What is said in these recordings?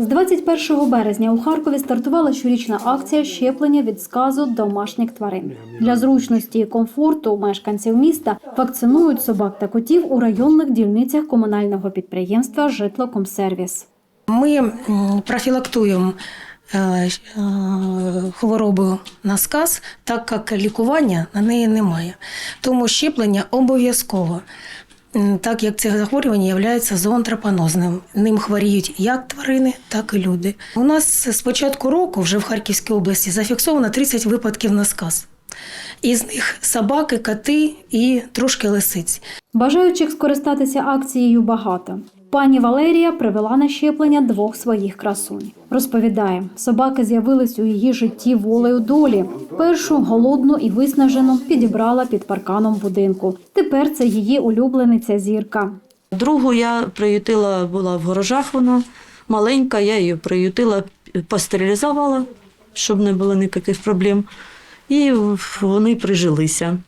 З 21 березня у Харкові стартувала щорічна акція щеплення від сказу домашніх тварин. Для зручності і комфорту мешканців міста вакцинують собак та котів у районних дільницях комунального підприємства Житлокомсервіс. Ми профілактуємо е, е, хворобу на сказ, так як лікування на неї немає. Тому щеплення обов'язково. Так як це захворювання є зоонтропонозним. Ним хворіють як тварини, так і люди. У нас з початку року вже в Харківській області зафіксовано 30 випадків на сказ. Із них собаки, коти і трошки лисиць. Бажаючих скористатися акцією багато. Пані Валерія привела на щеплення двох своїх красунь. Розповідає, собаки з'явились у її житті волею долі. Першу голодну і виснажену підібрала під парканом будинку. Тепер це її улюблениця зірка. Другу я приютила, була в горожах вона маленька, я її приютила, постерилізувала, щоб не було ніяких проблем. І вони прижилися.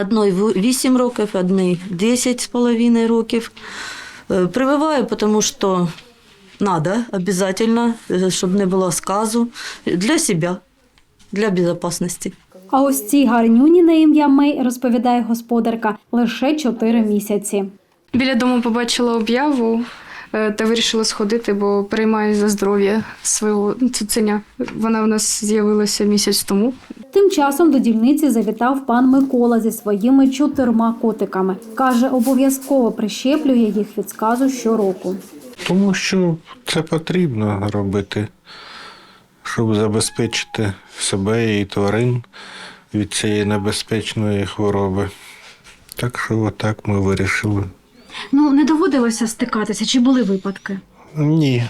Одної 8 років, одної 10 з половиною років. Е, Прививаю, тому що треба обов'язково, е, щоб не було сказу для себе, для безпечності. А ось цій гарнюні на ім'я Мей, розповідає господарка, лише 4 місяці. Біля дому побачила об'яву та вирішила сходити, бо переймаю за здоров'я свого цуценя. Вона в нас з'явилася місяць тому. Тим часом до дільниці завітав пан Микола зі своїми чотирма котиками. Каже, обов'язково прищеплює їх від сказу щороку. Тому що це потрібно робити, щоб забезпечити себе і тварин від цієї небезпечної хвороби. Так що отак ми вирішили. Ну не доводилося стикатися, чи були випадки? Ні,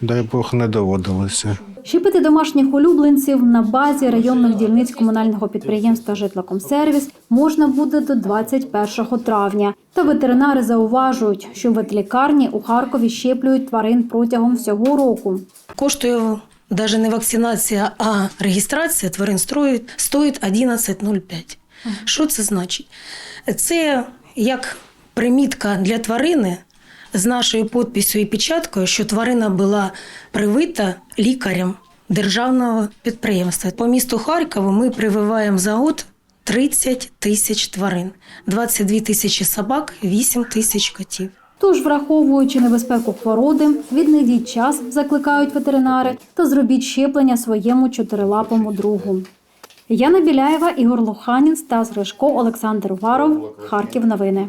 дай Бог не доводилося. Щепити домашніх улюбленців на базі районних дільниць комунального підприємства Житлокомсервіс можна буде до 21 травня. Та ветеринари зауважують, що в ветлікарні у Харкові щеплюють тварин протягом всього року. Коштує навіть не вакцинація, а реєстрація тварин стоїть, стоїть 11,05. Що це значить? Це як примітка для тварини з нашою підписю і печаткою, що тварина була привита лікарем державного підприємства. По місту Харкову ми прививаємо за год 30 тисяч тварин, 22 тисячі собак, 8 тисяч котів. Тож, враховуючи небезпеку хвороби, віднайдіть час, закликають ветеринари, та зробіть щеплення своєму чотирилапому другу. Яна Біляєва, Ігор Лоханін, Стас Гришко, Олександр Уваров. Харків. Новини.